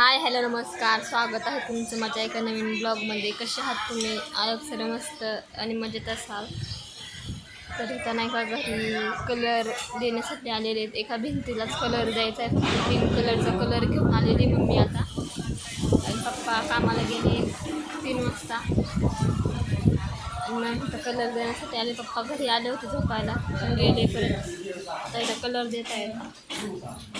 Hi hello नमस्कार. स्वागत आहे तुमचं माझ्या एका नवीन ब्लॉगमध्ये. कसे आहात तुम्ही? आयोग सर मस्त आणि मजेत असाल? तर इथं नाही का घरी कलर देण्यासाठी आलेले आहेत. एका भिंतीलाच कलर द्यायचा आहे. फक्त पिंक कलरचा कलर घेऊन आलेली मम्मी आता. आणि पप्पा कामाला गेले तीन वाजता. मग इथं कलर देण्यासाठी आले. पप्पा घरी आले होते झोपायला. पण गेले परत. आता इथं कलर देत आहेत.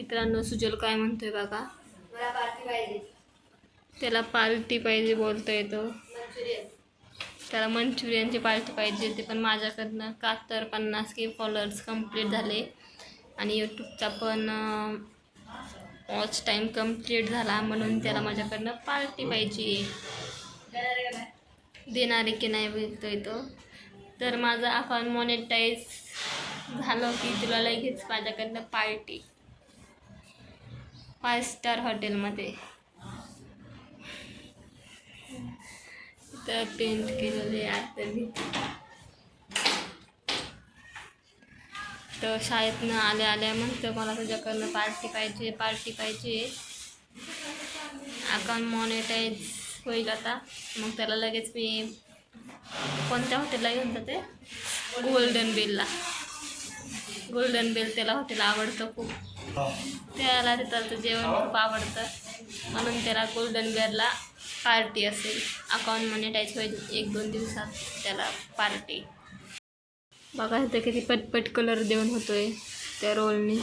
मित्रांनो सुजल काय म्हणतोय बघा. मला पार्टी पाहिजे. त्याला पार्टी पाहिजे बोलता येतो. मंचुरियन. त्याला मंचुरियनची पार्टी पाहिजे होती पण माझ्याकडनं कातर पन्नास के फॉलोअर्स कंप्लीट झाले. आणि यूट्यूबचा पण वॉच टाईम कंप्लीट झाला म्हणून त्याला माझ्याकडनं पार्टी पाहिजे. देणार देणारे की नाही बोलतोय तो. तर माझं अकाउंट मॉनिटाईज झालं की तुला लगेच माझ्याकडनं पार्टी. फाय स्टार हॉटेलमध्ये तर पेंट केलेले आता मी तर शाळेतनं आल्या आल्या म्हणतं मला तुझ्याकडनं पार्टी पाहिजे पार्टी पाहिजे. अकाउंट मॉनिटाईज होईल आता. मग त्याला लगेच मी कोणत्या हॉटेलला घेऊन जाते? गोल्डन बेलला गोल्डन बेल त्याला हॉटेल आवडतं खूप. त्याला तिथलं जेवण खूप आवडतं. म्हणून त्याला गोल्डन बिअरला पार्टी असेल. अकाउंट मॉनिटाईज होईल एक दोन दिवसात त्याला पार्टी बघा इथं किती पटपट कलर देऊन होतोय त्या रोलनी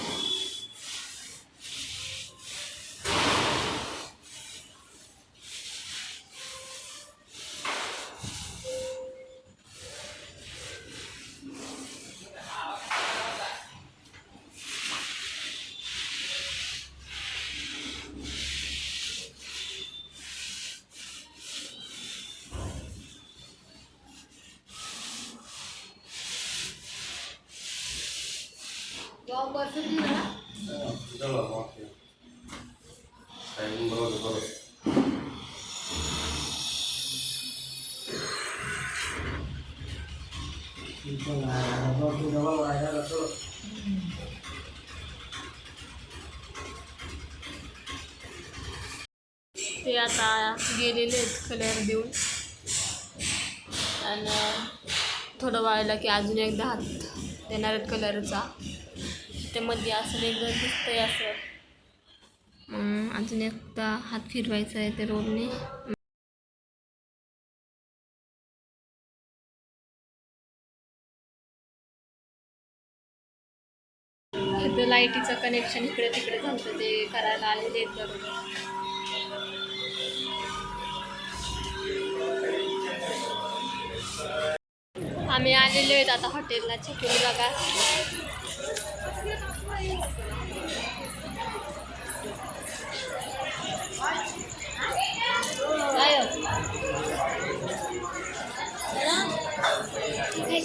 ते आता गेलेले आहेत कलर देऊन. आणि थोडं वाळलं की अजून एकदा हात देणार आहेत कलरचा. ते मध्ये असं वेगळं दिसतंय असं. अजून एकदा हात फिरवायचा आहे ते रोलने. इथं लाईटीचं कनेक्शन इकडे तिकडे झालं ते करायला आलेले आहेत बरोबर आम्ही आलेलो आहेत आता हॉटेलला चिकन बघा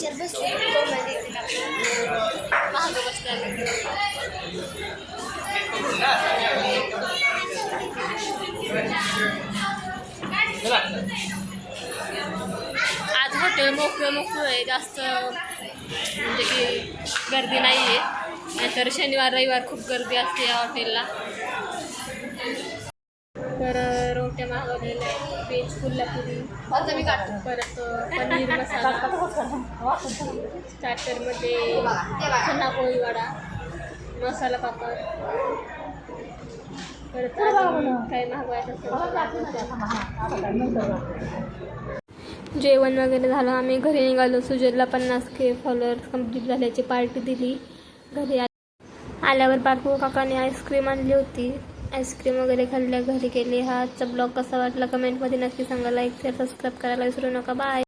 बसले आज हॉटेल मोकळं मोकळं आहे. जास्त म्हणजे की गर्दी नाही आहे नाहीतर शनिवार रविवार खूप गर्दी असते या हॉटेलला तर रोट्या मागवलेल्या आहेत व्हेज कोल्हापुरी आता मी काढतो. परत पनीर मसाला. स्टार्टरमध्ये चना पोळी वडा मसाला पापड. परत काय मागवायचं जेवण वगैरे झालं. आम्ही घरी निघालो. सुजलला पन्नास के फॉलोअर्स कंप्लीट झाल्याची पार्टी दिली. घरी आल्यावर बापू काकाने आईस्क्रीम आणली होती. आईस्क्रीम वगैरे खाल्ल्या घरी गेली हा आजचा ब्लॉग कसा वाटला? कमेंटमध्ये नक्की सांगा. लाईक शेअर सबस्क्राईब करायला विसरू नका. बाय